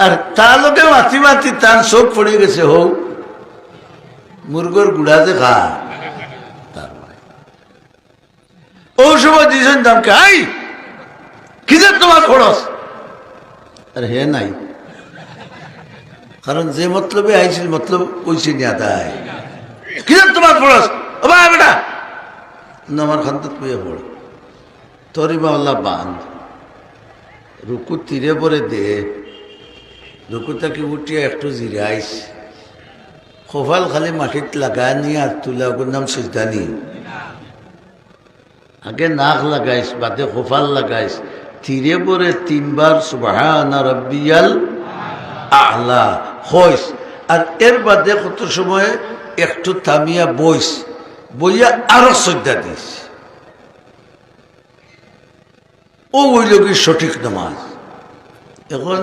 আর তার লোকে মাতি মাতি তার চোখ পড়ে গেছে, হৌ, মুরগর গুড়া যে খা। তার ভাই ও সময় দিয়েছেন দামকে, আই কিসের তোমার খরচ? আর হে নাই। কারণ যে মতলবে আইছিল, মতলব কইছে নিয়া তাই। কিসের তোমার খরচ? ও ভাই, বেটা আমার খান্তত পেয়ে পড়ে। তোরই বা আল্লাহ বান্ধ রুকু তীরে পরে দে। রুকু তাকে উঠিয়ে একটু জিরাইস খোফাল খালি মাটিত লাগায় আর তুলে ওর নাম সিজদানি আগে নাক লাগাইস বাদে খোফাল লাগাইস তীরে পরে তিনবার সুবাহানা রব্বিয়াল আহলা হইস আর এর বাদে কত সময় একটু থামিয়া বইস বইয়া আরও শ্রদ্ধা দিস ও হইল কি সঠিক নামাজ। এখন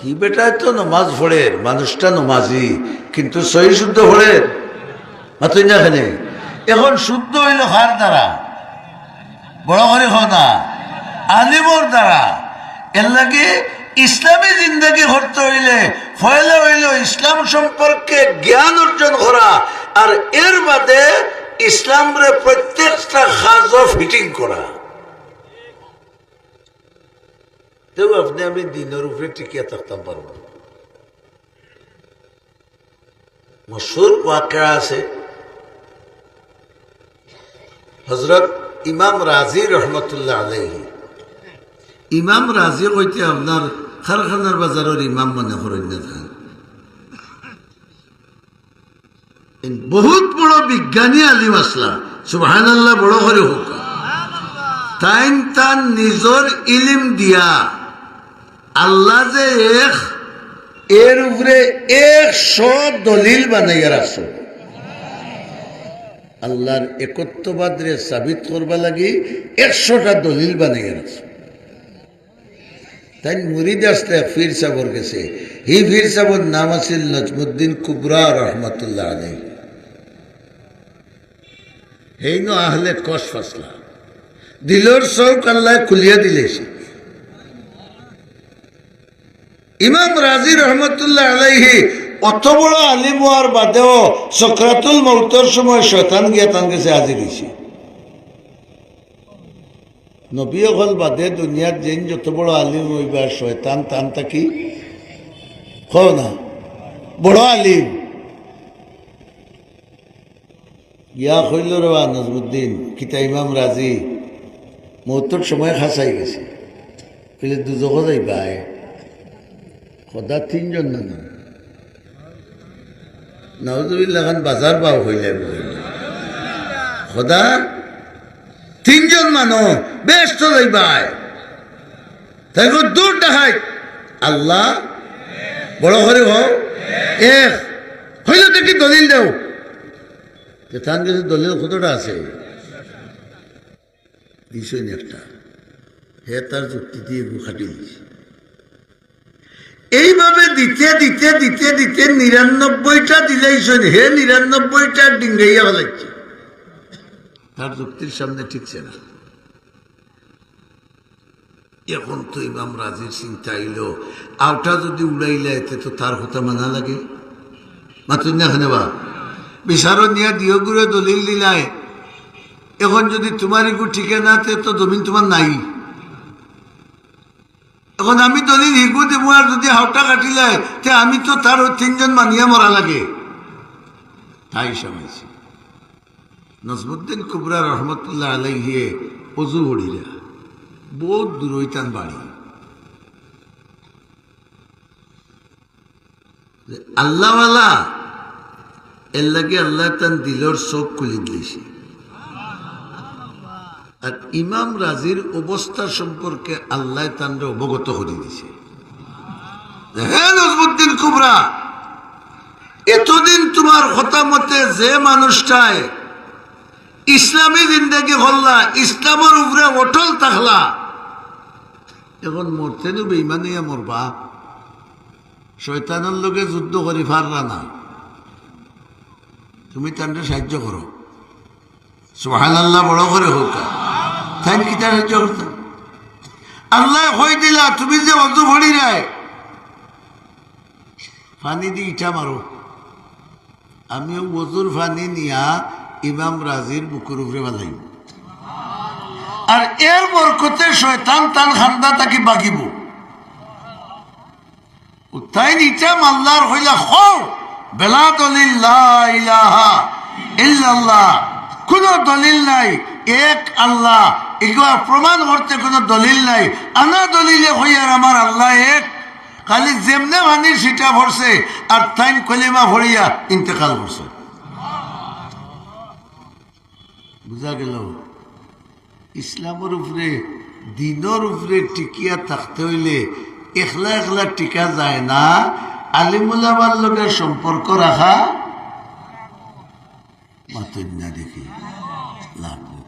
হি বেটায় তো নমাজ পড়ে, মানুষটা নমাজি, কিন্তু সহি শুদ্ধ না এখানে এখন শুদ্ধ হইল হার দ্বারা, বড় করে হো না, আলিমর দ্বারা। এর লাগে ইসলামী জিন্দগি করতে হইলে, ফয়লা হইল ইসলাম সম্পর্কে জ্ঞান অর্জন করা, আর এর বাদে ইসলামরে প্রত্যেকটা কাজ ফিটিং করা। তেও আপনি আমি দিনের উপরে টিকিয়ে থাকতাম পারব মশুর ওয়াকা আছে হজরত ইমাম রাজি রহমতুল্লাহ আলহি ইমাম রাজি কইতে আপনার খারখানার বাজারের ইমাম মনে করেন না বহুত বড় বিজ্ঞানী আলিম আসলা সুবাহান আল্লাহ বড় করে হোক তাইন তার নিজর ইলিম দিয়া আল্লাহ যে এক, এর উপরে একশো দলিল বানাইয়া রাখছো। আল্লাহর একত্ববাদ রে সাবিত করবা লাগি একশোটা দলিল বানাইয়া রাখছো। তাই মুরিদ আসতে ফির সাবর গেছে হি ফির সাবর নাম আছিল নজমুদ্দিন কুবরা রহমতুল্লাহ আলাই হেই ন আহলে কষ ফাসলা দিলর চৌক আল্লাহ খুলিয়া দিলেছে। ইমাম রাজি রহমতুল্লাহ আলাইহি অত বড় আলিম হওয়ার বাদেও সক্রাতুল মৌতর সময় শয়তান গিয়া তান গেছে আজি দিছে নবী হল বাদে দুনিয়ার যেন যত বড় আলিম হইবা শয়তান তান তাকি কও না। বড় আলিম। ইয়া হইল রে নজমুদ্দিন কিতা ইমাম রাজি। মৌতর সময় খাসাই গেছে। দুজক যাইবা সদা তিনজন না নজুবিল্লা খান বাজার পাও হইলে সদা তিনজন মানুষ বেশ তো যাইবাই তাই দূর দেখাই। আল্লাহ বড় করে হোক এক হইল দেখি দলিল দেও। তার কাছে দলিল কতটা আছে। দিছই একটা। হে তার যুক্তি দিয়ে খাটি দিছে এইভাবে দিতে দিতে দিতে দিতে নিরানব্বইটা দিলেইছেন হে নিরানব্বইটা ডিঙ্গাইয়া ফেলাচ্ছে তার যুক্তির সামনে ঠিকছে না। এখন তো ইমাম রাজির চিন্তা আইল, আওটা যদি উড়াইলে এতে তো তার কথা মানা লাগে। মাতুন বা? বিচারত নিয়ে দিও গুড়ে দলিল দিলাই এখন যদি তোমার ঠিকে না তো জমিন তোমার নাই। এখন আমি দলিল হিগু দিব আর যদি হাওটা কাটিলে, তে আমি তো তার তিনজন মানিয়া মরা লাগে। তাই সমাইছি। নজমুদ্দিন কুবরা রহমতুল্লাহ আলাইহিয়ে অজু হড়িরা বহুত দূরইতান বাড়ি আল্লাহওয়ালা এর লাগে আল্লাহ তান দিলর চোখ খুলি দিয়েছে ইমাম রাজির অবস্থা সম্পর্কে আল্লাহ তানরে অবগত করে দিছে হ্যাঁ নজমুদ্দিন কুবরা, এতদিন তোমার কথা মতে যে মানুষটায় ইসলামী জিন্দগি হল্লা ইসলামের উপরে অটল থাকলা, এখন মরতে নো বেইমানিয়া মরবা। শয়তানের লোকে যুদ্ধ করি পারলা না। তুমি তান্ডে সাহায্য করো। সোহান আল্লাহ বড় করে হোক। তাই করতে আল্লাহ হয়ে দিলা, তুমি যে অজু ভরি রায় ফানি দি ইটা মারো। আমিও ওজুর ফানি নিয়া ইমাম রাজির বুকুর উপরে বাঁধাইব। আর এর বরকতে শয়তান তান খান্দা তাকে বাগিব। তাই ইটা মাল্লার হইলা খো বেলা দলিল ইলাহা ইল্লাল্লাহ। কোন দলিল নাই। এক আল্লাহ এগুলা প্রমাণ করতে কোনো দলিল নাই। আনা দলিলে হইয়ার আমার আল্লাহ এক। খালি যেমনে মানি ভরছে, আর তাইন কলিমা ভরিয়া ইন্তেকাল করছে। বুঝা গেল? ইসলামের উপরে, দিনের উপরে টিকিয়া থাকতে হইলে একলা একলা টিকা যায় না। আলিমুলামার লোকের সম্পর্ক রাখা দেখি। লাভ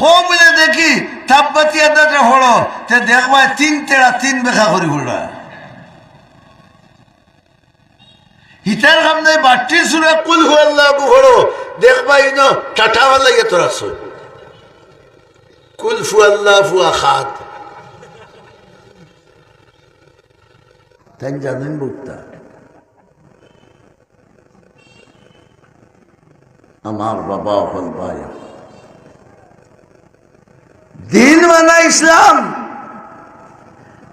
হো বলে দেখি তাপবাতি আদাটা হলো, তে দেখবা তিন তেরা তিন বেখা করি হলা। হিতার সামনে বাটি সুরা কুল হুয়াল্লাহ বুহড়ো দেখবা ইনো টাটাওয়ালা ইয়ে তোরা কুল ফুয়াল্লাহ ফুয়া খাত তাই জানেন বুকটা। আমার বাবা হল ভাই দিন মানা ইসলাম।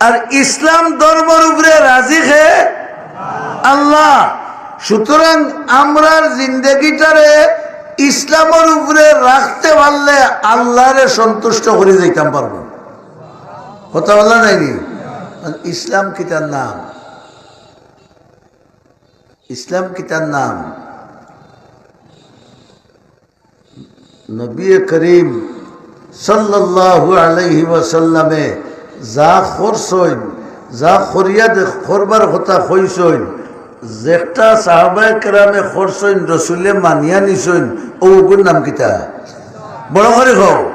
আর ইসলাম ধর্মের উপরে রাজি খে আল্লাহ। সুতরাং আমরার জিন্দগিটারে ইসলামের উপরে রাখতে পারলে আল্লাহরে সন্তুষ্ট করে যাইতাম পারব। কথা বলা নাইনি ইসলাম কিতার নাম? ইসলাম কিতার নাম? নবী করিম সাল্লাল্লাহু আলাইহি ওয়াসাল্লামে যা খরসইন যা খরিয়াদ খরবার কথা কইসইন যেটা সাহাবায়ে কেরামে খরসইন রসুলে মানিয়া নিসইন ও ওগুর নাম কিতা? বড় করে হও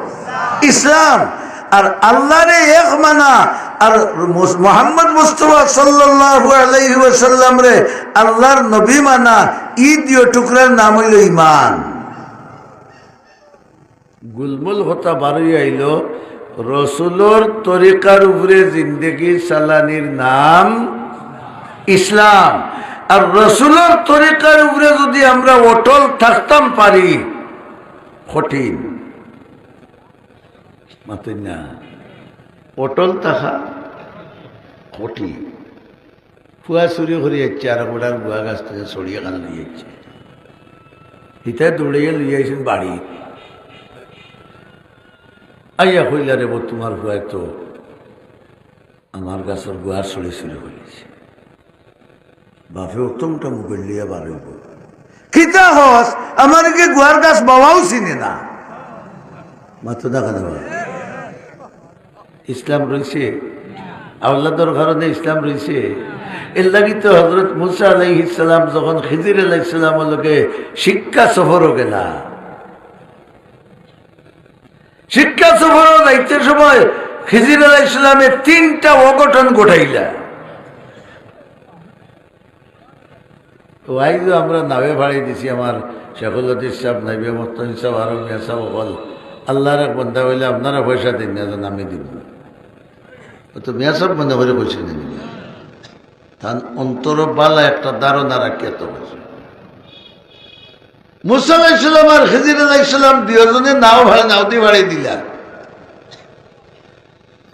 ইসলাম আর আল্লাহরে এক মানা আর মোহাম্মদ মুস্তফা সাল্লাল্লাহু আলাইহি ওয়াসাল্লাম রে আল্লাহর নবী মানা, ঈদ টুকরার নাম হইল ইমান গুলমুল হতা বারোই আইল, রসুলোর তরিকার উপরে জিন্দগি সালানির নাম ইসলাম। আর রসুলোর তরিকার উপরে যদি আমরা অটল থাকতাম পারি, কঠিন। না, অটল থাকা কঠিন। ফুয়া চুরি করে যাচ্ছে, আর গোড়ার বুয়া গাছ থেকে সরিয়ে কানা নিয়ে যাচ্ছে। হিতায় দৌড়িয়ে লিয়ে আইছেন বাড়ি। আইয়া কইলা রে তোমার ভয় তো আমার গাছের গুয়ার সরে শুরু হয়েছে বাপে উত্তমটা মুখের লিয়া বার হইব। কিতা হস, আমার কি গুয়ার গাছ বাবাও চিনে না? মাত্র দেখা দেওয়া ইসলাম রয়েছে আল্লাহর কারণে ইসলাম রয়েছে এর লাগি তো হজরত মুসা আলাই ইসলাম যখন খিজির আলাই ইসলামের লোকে শিক্ষা সফরও গেলা। শিক্ষা সফর দায়িত্বের সময় খিজির আলাহ ইসলামের তিনটা অঘটন ঘটাইলা। তো আইজও আমরা নাবে ভাড়াই দিছি আমার শেখুল্লতি সাহেব, নাইবে মস্তন সাহেব আরও সাহেব বল আল্লাহর এক বন্ধা হইলে আপনারা পয়সা দিন না, যেন আমি দিব। তো মিয়া সাহেব মনে করে পয়সা দিন তার অন্তর বালা একটা ধারণা রাখি এত পয়সা মুসা ইসলাম আর খিজির আলাহ ইসলাম দুজনে নাও ভাড়া, নাও দিয়ে ভাড়াই দিলা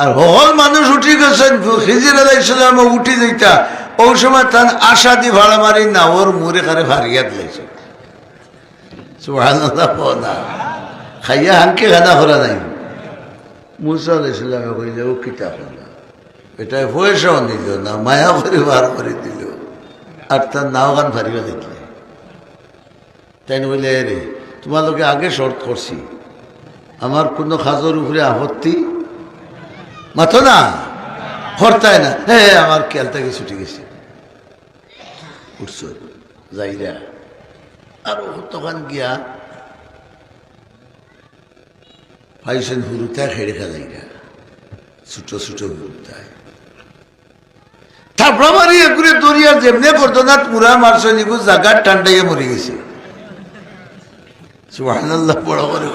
আর হল মানুষ উঠি গেছেন, খিজির আলাহ ইসলাম উঠি দিতা ওই সময় তার আশা দি ভাড়া মারি, না, ওর মুরে কারে ভারিয়া দিলেছে না। খাইয়া হানকে খানা করা নাই। মুসা আলাহ ইসলামে কইলে ও কিতা করলা এটা পয়সাও নিল না, মায়া পরিবার করে দিল। আর তার নাও গান ভারিয়া দেখলে তাই বলে রে তোমালোকে আগে শর্ত করছি। আমার কোনো খাজর উপরে আপত্তি? মাথো না। হরতায় না। হে আমার খেয়াল থেকে ছুটে গেছে। উঠছ, যাইরা। আর তখন গিয়া ফাইছেন হুরুতায় খেড়ে খেলাই না ছোটো ছোটো হুরুতায় এগুলো যেমনে করতো না পুরা মারছে নিগু জাগার ঠান্ডাইয়ে মরে গেছে। সুবহানাল্লাহ, বড় করে।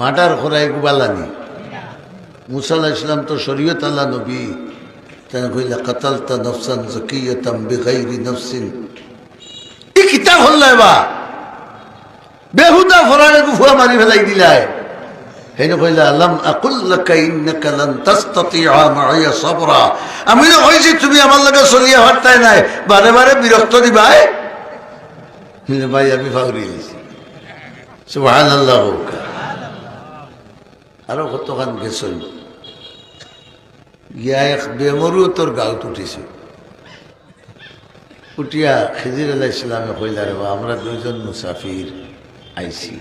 মাটার খোরাই গুবালানি মুসাল্লাহ ইসলাম তো শরীয়ত আল্লাহ নবী। তাই কইলা, কাতালতা নফসান জকিয়তাম বেগাইরি নফসিন। এই কিতাব হল বা বেহুদা ফরারে গুফুয়া মারি ফেলাই দিলাই হেন কইলা, আলাম আকুল লাকা ইন্নাকা লান তাসতাতিআ মাইয়া সাবরা। আমি কইছি, তুমি আমার লগে চলিয়া হরতাই নাই। বারে বারে বিরক্ত দিবাই ভাই আমি ফাউরি গেছি সুবহানাল্লাহ আরও কতখান গেছই গিয়া এক বেমরু তোর গাঁত উঠিছে উঠিয়া খিজির আলাহ ইসলামে কইলা রে আমরা দুইজন মুসাফির আইছি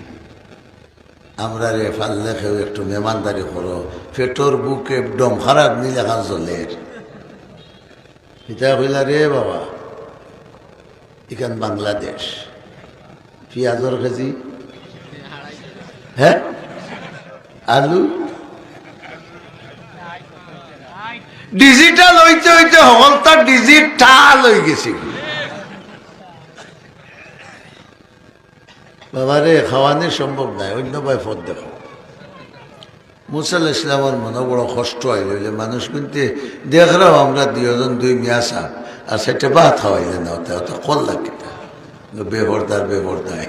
আমরা রে ফাল্লে খেউ একটু মেমানদারি করো পেটর বুকে একদম খারাপ নীল এখন জলের এটা কইলা রে বাবা এখান বাংলাদেশ পেঁয়াজর কেজি হ্যাঁ আলু? ডিজিটাল হইতে হইতে হল তার ডিজিটাল হয়ে গেছে। বাবারে খাওয়ানো সম্ভব নাই, অন্য ভাই ফদ দেখো মুসাল ইসলামের মনে বড় কষ্ট হইল যে মানুষ কিন্তু দেখরাও আমরা দুজন দুই মিয়া সাহ আর সেটা ভাত খাওয়াইলে না ওটা কল্লা কিতা বেহরদার বেহরদার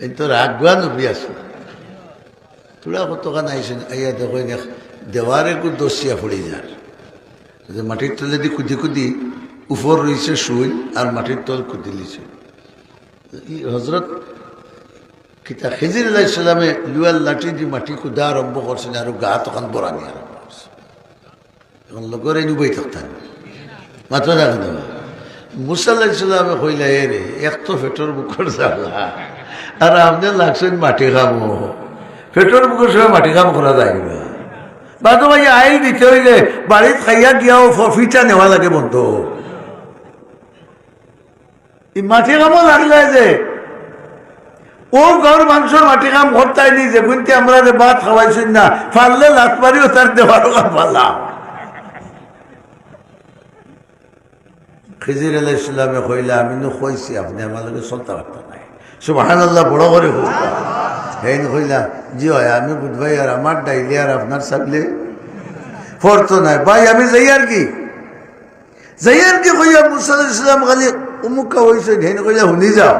এই তো রাগবা নবী আসলো তোরা কতখান আইসেন আইয়া দেখো না দেওয়ারে কু দোষিয়া পড়ে যার যে মাটির তলে দি কুদি কুদি উপর রয়েছে শুই আর মাটির তল কুদি লিছে ই হজরত কিতা খেজির আলাহ ইসলামে লুয়াল লাঠি দি মাটি কুদা আরম্ভ করছেন আর গা তখন বরানি আরম্ভ করছে এখন লগরে নিবই থাকতেন মাত্র দেখেন মুসাল্লাহ ইসলামে কইলা এ রে এক তো ফেটর বুকর জ্বালা আর আপনি লাগছেন মাটি খামো। ফেটর বুকের সময় মাটি কাম করা যায় না। বাদু ভাই আইল দিতে হইলে বাড়িত খাইয়া গিয়াও ফিটা নেওয়া লাগে বন্ধু। মাটি কামও লাগলে যে, ও ঘর মাংসর মাটি কাম করতাই নি যে কিন্তু আমরা ভাত খাওয়াইছেন না পারলে লাত পারিও তার দেওয়ারও পারলাম খিজির আলাহ ইসলামে কইলে আমি নো কইছি আপনি লগে চলতে পারতেন নাই। সুবাহান আল্লাহ বড় করে হোক হেন কইলা জি হয় আমি বুধ ভাই আর আমার ডাইলে আর আপনার সাবলে ফরতো নাই। ভাই, আমি যাই আর কি? যাই আর কি কইয়া মুসাল ইসলাম খালি উমুকা হয়েছে হেন কইলা শুনি যাও।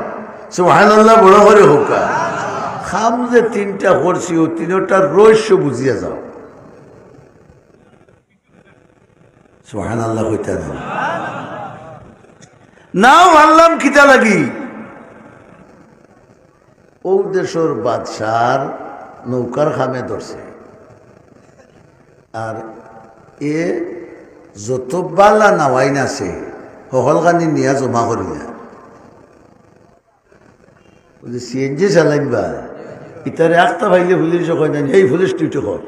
সুবাহান আল্লাহ বড় করে হোক খাম যে তিনটা করছি, ও তিনটার রহস্য বুঝিয়া যাও। সুবাহান আল্লাহ কইতা না নাও আনলাম খিতা লাগি। ও দেশের বাদশার নৌকার খামে ধরছে। আর এ যত বালা নাওয়াইন আছে সকলখানি নিয়া জমা করিলা সিএনজি চালাইন বা? ইতারে একটা ভাইলে পুলিশ কয় না, এই পুলিশ কর।